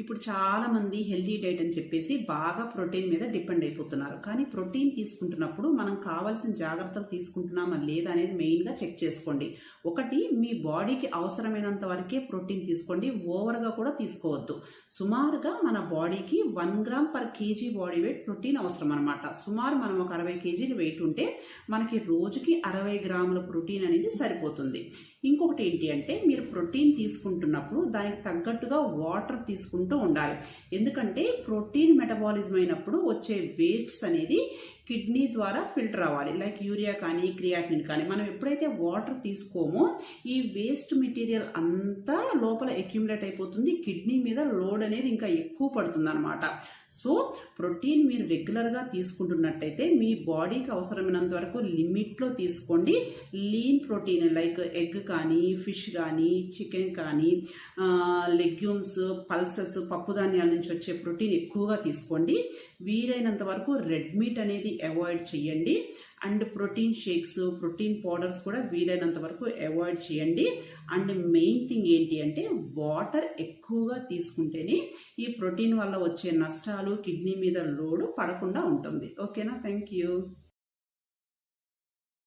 ఇప్పుడు చాలా మంది హెల్దీ డైట్ అని చెప్పేసి బాగా ప్రోటీన్ మీద డిపెండ్ అయిపోతున్నారు. కానీ ప్రోటీన్ తీసుకుంటున్నప్పుడు మనం కావాల్సిన జాగ్రత్తలు తీసుకుంటున్నామా లేదా అనేది మెయిన్గా చెక్ చేసుకోండి. ఒకటి మీ బాడీకి అవసరమైనంత వరకే ప్రోటీన్ తీసుకోండి. ఓవర్గా కూడా తీసుకోవద్దు. సుమారుగా మన బాడీకి one gram per KG body weight protein అవసరం అనమాట సుమారు మనం ఒక అరవై కేజీలు వెయిట్ ఉంటే మనకి రోజుకి అరవై గ్రాముల ప్రోటీన్ అనేది సరిపోతుంది. ఇంకొకటి ఏంటి అంటే మీరు ప్రోటీన్ తీసుకుంటున్నప్పుడు దానికి తగ్గట్టుగా వాటర్ తీసుకుంటూ ఉండాలి. ఎందుకంటే ప్రోటీన్ మెటబాలిజం అయినప్పుడు వచ్చే వేస్ట్స్ అనేది కిడ్నీ ద్వారా ఫిల్టర్ అవ్వాలి. లైక్ యూరియా కానీ క్రియాటినిన్ కానీ. మనం ఎప్పుడైతే వాటర్ తీసుకోమో ఈ వేస్ట్ మెటీరియల్ అంతా లోపల అక్యుములేట్ అయిపోతుంది. కిడ్నీ మీద లోడ్ అనేది ఇంకా ఎక్కువ పడుతుంది అనమాట సో ప్రోటీన్ మీరు రెగ్యులర్గా తీసుకుంటున్నట్టయితే మీ బాడీకి అవసరమైనంత వరకు లిమిట్లో తీసుకోండి. లీన్ ప్రోటీన్ లైక్ ఎగ్ కానీ ఫిష్ కానీ చికెన్ కానీ లెగ్యూమ్స్ పల్సెస్ పప్పు ధాన్యాల నుంచి వచ్చే ప్రోటీన్ ఎక్కువగా తీసుకోండి. వీలైనంత వరకు రెడ్ మీట్ అనేది అవాయిడ్ చేయండి. And protein shakes protein powders కూడా వీలైనంత వరకు అవాయిడ్ చేయండి. అండ్ మెయిన్ థింగ్ ఏంటి అంటే వాటర్ ఎక్కువగా తీసుకుంటేనే ఈ ప్రోటీన్ వల్ల వచ్చే నష్టాలు కిడ్నీ మీద లోడు పడకుండా ఉంటుంది. ఓకేనా థ్యాంక్ యూ